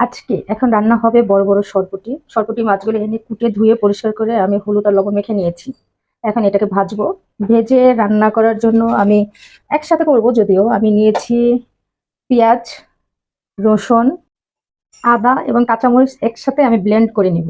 আজকে এখন রান্না হবে বড় বড় সরপটি সরপটি মাছগুলো এনে কুটে ধুয়ে পরিষ্কার করে আমি হলুদ আর লবণ মেখে নিয়েছি। এখন এটাকে ভাজবো। ভেজে রান্না করার জন্য আমি একসাথে করব যদিও। আমি নিয়েছি পেঁয়াজ, রসুন, আদা এবং কাঁচামরিচ একসাথে আমি ব্লেন্ড করে নিব।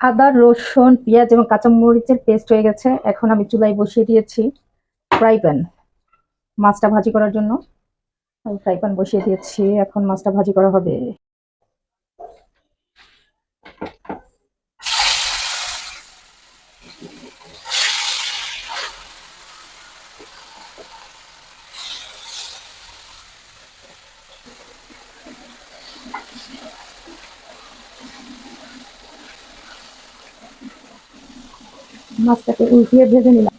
আদা, রসুন, পেঁয়াজ এবং কাঁচামরিচের পেস্ট হয়ে গেছে। এখন আমি চুলাই বসিয়ে দিয়েছি ফ্রাই প্যান মাছটা ভাজি করার জন্য। আমি ফ্রাই প্যান বসিয়ে দিয়েছি। এখন মাছটা ভাজি করা হবে। 全く、うん、不要不要に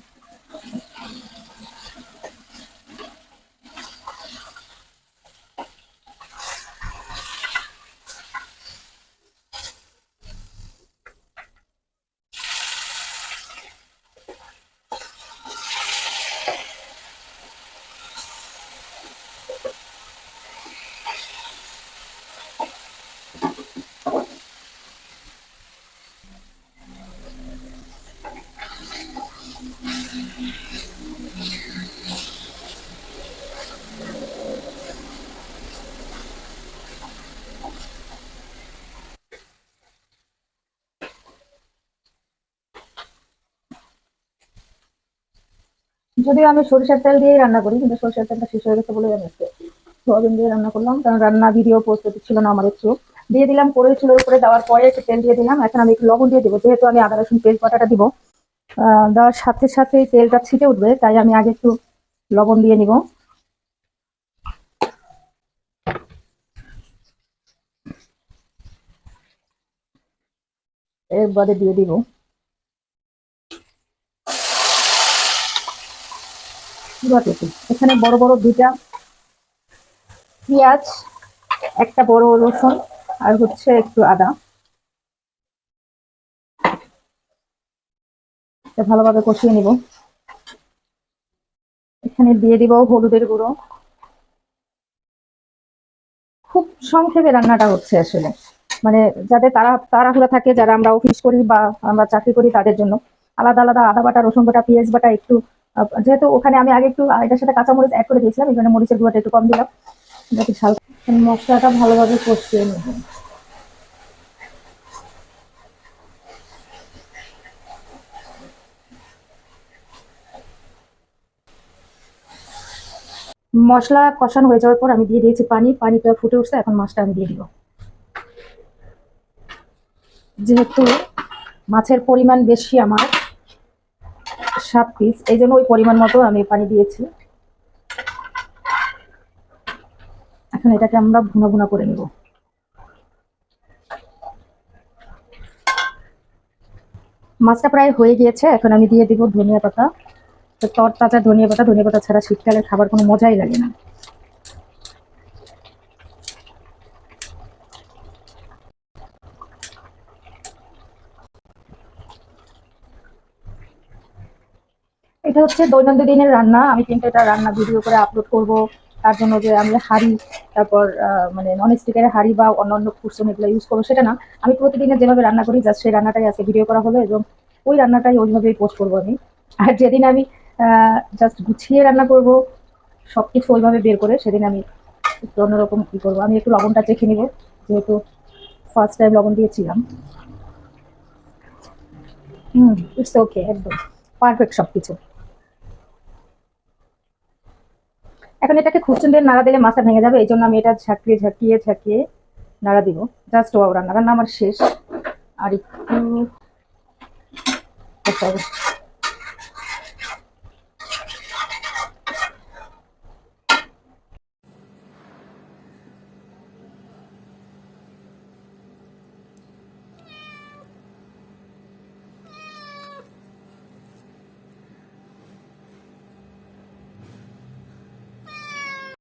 যদিও আমি সরিষার তেল দিয়েই রান্না করি, কিন্তু সরিষার তেলটা শেষ হয়ে গেছে বলে আমি আজকে সোয়াবিন দিয়ে রান্না করলাম। কারণ রান্না ভিডিও পোস্ট ছিল না আমার একটু। দিয়ে দিলাম করে চুলোর উপরে দেওয়ার পরে একটু তেল দিয়ে দিলাম। এখন আমি একটু লবণ দিয়ে দেবো। যেহেতু আমি আদা, রসুন পেস্ট বাটাটা দিব দেওয়ার সাথে সাথে তেলটা ছিটে উঠবে, তাই আমি আগে একটু লবণ দিয়ে নিব। এরপরে দিয়ে দিব যতটুকু এখানে বড় বড় দুইটা পেঁয়াজ, একটা বড় রসুন আর হচ্ছে একটু আদা। ভালোভাবে কষিয়ে নিব। এখানে দিয়ে দিব হলুদের গুঁড়ো। খুব সংক্ষেপে রান্নাটা হচ্ছে আসলে। মানে যাদের তারা তারা তাড়াহুড়া থাকে, যারা আমরা অফিস করি বা আমরা চাকরি করি তাদের জন্য। আলাদা আলাদা আদা বাটা, রসুন বাটা, পেঁয়াজ বাটা একটু যেহেতু ওখানে আমি আগে একটু, এটার সাথে কাঁচামরিচ অ্যাড করে দিয়েছিলাম, এই জন্য মরিচের গুঁড়োটা একটু কম দিলাম। যাতে মশলাটা ভালোভাবে কষিয়ে নেব। মশলা কষানো হয়ে যাওয়ার পর আমি দিয়ে দিয়েছি পানি পানিটা ফুটে উঠছে, এখন মাছটা আমি দিয়ে দিব। যেহেতু মাছের পরিমাণ বেশি আমার, সাত পিস এই জন্য ওই পরিমাণ মতো আমি পানি দিয়েছি। এখন এটাকে আমরা ভুনা ভুনা করে নেব। মাছটা প্রায় হয়ে গিয়েছে, এখন আমি দিয়ে দিব ধনিয়া পাতা। তো তর তাজা ধনিয়া পাতা ধনিয়া পাতা ছাড়া শীতকালের খাবার কোনো মজাই লাগে না। এটা হচ্ছে দৈনন্দিন দিনের রান্না। আমি কিন্তু এটা রান্না ভিডিও করে আপলোড করব। তার জন্য যে আমি হাঁড়ি, তারপর মানে নন স্টিকের হাঁড়ি বা অন্যান্য কুসুম এগুলো ইউজ করব সেটা না। আমি প্রতিদিনের যেভাবে রান্না করি জাস্ট সেই রান্নাটাই আছে ভিডিও করা হলো এবং ওই রান্নাটাই ওইভাবেই পোস্ট করব আমি। আর যেদিন আমি জাস্ট গুছিয়ে রান্না করব, সবকিছু ওইভাবে বের করে সেদিন আমি একটু অন্যরকম কি করব। আমি একটু লবণটা চেখে নিব, যেহেতু ফার্স্ট টাইম লবণ দিয়েছিলাম। হুম ইটস ওকে একদম। পারফেক্ট সবকিছু। এখন এটাকে দিয়ে নাড়া দিলে মাছটা ভেঙে যাবে এই জন্য আমি এটা ঝাঁকিয়ে ঝাঁকিয়ে ঝাঁকিয়ে নাড়া দিব জাস্ট ওয়াও রান্না রান্না আমার শেষ আর একটু।